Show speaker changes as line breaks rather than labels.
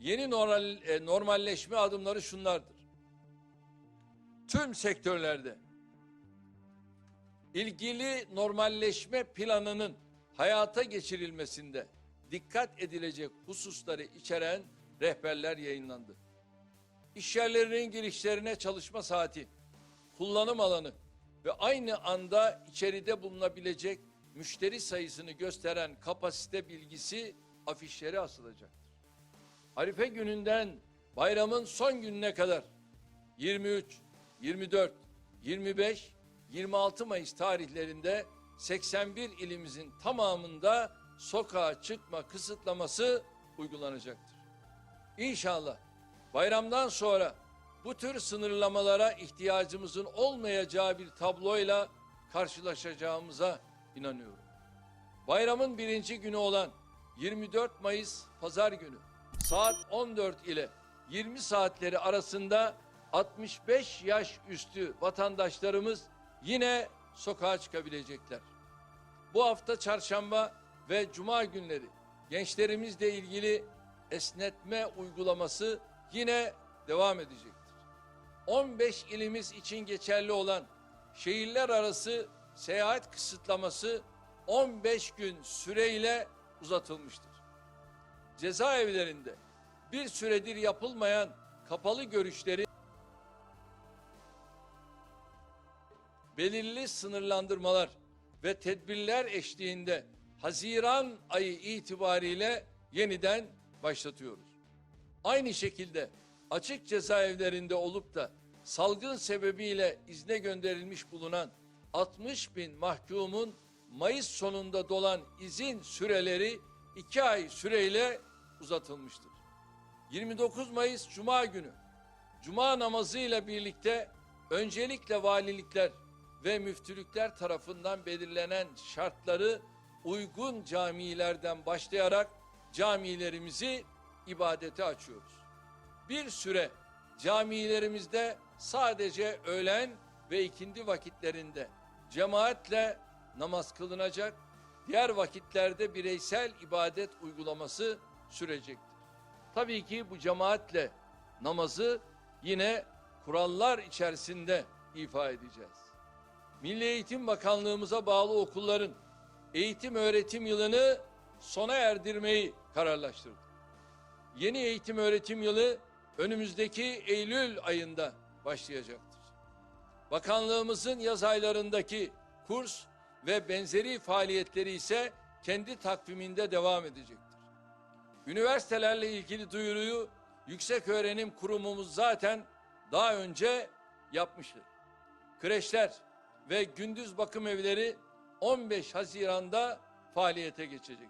yeni normal, e, normalleşme adımları şunlardır. Tüm sektörlerde ilgili normalleşme planının hayata geçirilmesinde dikkat edilecek hususları içeren rehberler yayınlandı. İşyerlerinin girişlerine çalışma saati, kullanım alanı ve aynı anda içeride bulunabilecek müşteri sayısını gösteren kapasite bilgisi afişleri asılacaktır. Arife gününden bayramın son gününe kadar 23, 24, 25, 26 Mayıs tarihlerinde 81 ilimizin tamamında sokağa çıkma kısıtlaması uygulanacaktır. İnşallah bayramdan sonra bu tür sınırlamalara ihtiyacımızın olmayacağı bir tabloyla karşılaşacağımıza inanıyorum. Bayramın birinci günü olan 24 Mayıs Pazar günü saat 14 ile 20 saatleri arasında 65 yaş üstü vatandaşlarımız yine sokağa çıkabilecekler. Bu hafta çarşamba ve cuma günleri gençlerimizle ilgili esnetme uygulaması yine devam edecektir. 15 ilimiz için geçerli olan şehirler arası seyahat kısıtlaması 15 gün süreyle uzatılmıştır. Cezaevlerinde bir süredir yapılmayan kapalı görüşleri belirli sınırlandırmalar ve tedbirler eşliğinde Haziran ayı itibariyle yeniden başlatıyoruz. Aynı şekilde açık cezaevlerinde olup da salgın sebebiyle izne gönderilmiş bulunan 60 bin mahkumun Mayıs sonunda dolan izin süreleri 2 ay süreyle uzatılmıştır. 29 Mayıs Cuma günü Cuma namazıyla birlikte öncelikle valilikler ve müftülükler tarafından belirlenen şartları uygun camilerden başlayarak camilerimizi ibadete açıyoruz. Bir süre camilerimizde sadece öğlen ve ikindi vakitlerinde cemaatle namaz kılınacak, diğer vakitlerde bireysel ibadet uygulaması sürecektir. Tabii ki bu cemaatle namazı yine kurallar içerisinde ifa edeceğiz. Milli Eğitim Bakanlığımıza bağlı okulların eğitim öğretim yılını sona erdirmeyi kararlaştırdık. Yeni eğitim öğretim yılı önümüzdeki Eylül ayında başlayacaktır. Bakanlığımızın yaz aylarındaki kurs ve benzeri faaliyetleri ise kendi takviminde devam edecektir. Üniversitelerle ilgili duyuruyu Yüksek Öğrenim Kurumumuz zaten daha önce yapmıştır. Kreşler ve gündüz bakım evleri 15 Haziran'da faaliyete geçecek.